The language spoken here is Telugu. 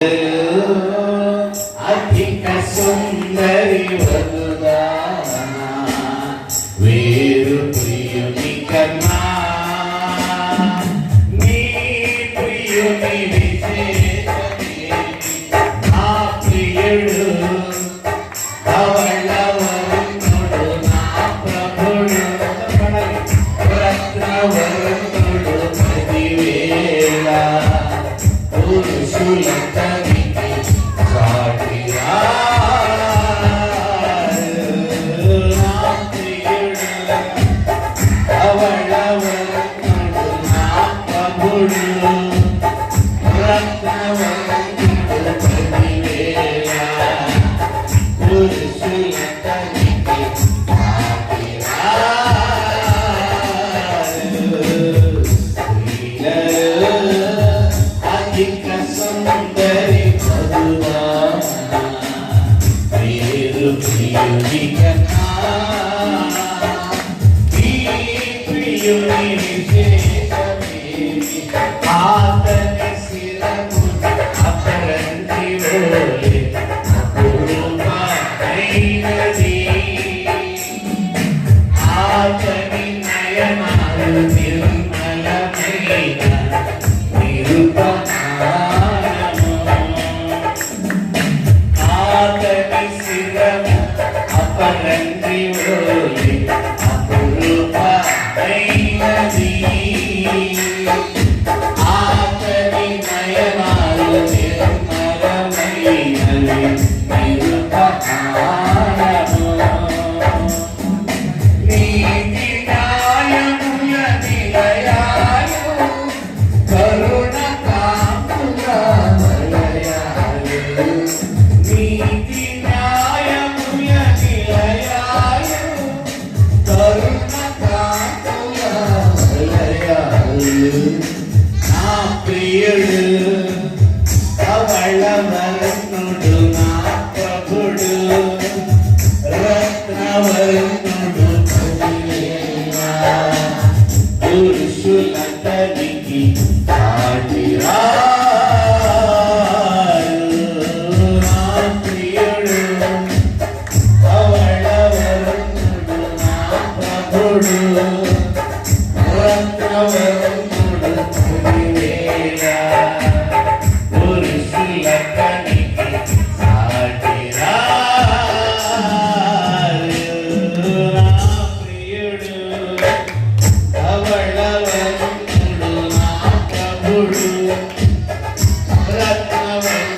I think I saw orgullo y su. you me. నా ప్రియుడు కవళ వరుణుడు నా ప్రభుడు రత్నవరుణుడు పురుషులందరికీ కాటిరా Thank you.